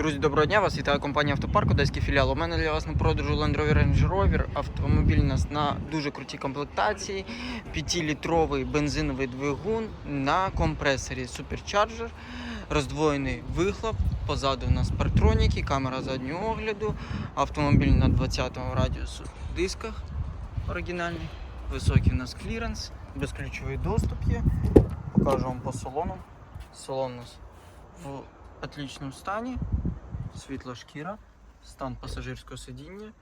Друзі, доброго дня! Вас вітає компанія Автопарк, Одеський філіал. У мене для вас на продажу Land Rover Range Rover. Автомобіль у нас на дуже крутій комплектації. 5-літровий бензиновий двигун на компресорі Supercharger. Роздвоєний вихлоп. Позаду у нас партроніки, камера заднього огляду. Автомобіль на 20-му радіусу дисках оригінальний. Високий у нас кліренс, безключовий доступ є. Покажу вам по салону. Салон у нас в отличном стані. Світла шкіра, стан пасажирського сидіння,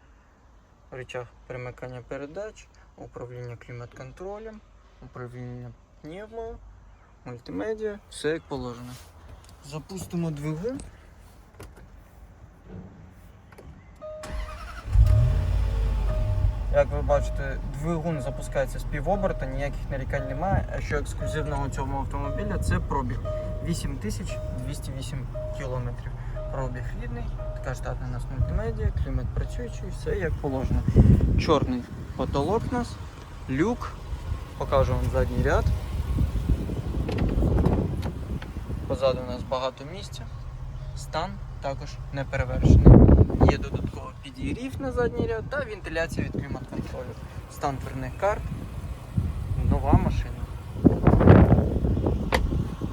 рычаг перемикання передач, управління клімат-контролем, управління пневмою, мультимедіа, все як положено. Запустимо двигун. Як ви бачите, двигун запускається з півоберта, ніяких нарікань немає. А що ексклюзивного у цьому автомобіля це пробіг 8208 кілометрів. Пробіг рідний, така штатна у нас мультимедіа, клімат працюючий, все як положено. Чорний потолок у нас, люк, покажу вам задній ряд. Позаду у нас багато місця. Стан також не перевершений. Є додатково підігрів на задній ряд та вентиляція від клімат-контролю. Стан дверних карт. Нова машина.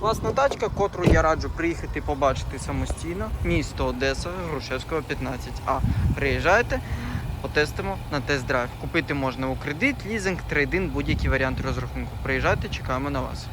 Класна тачка, котру я раджу приїхати побачити самостійно. Місто Одеса, Грушевського 15А. Приїжджайте, потестимо на тест-драйв. Купити можна у кредит, лізинг, трейдинг, будь-який варіант розрахунку. Приїжджайте, чекаємо на вас.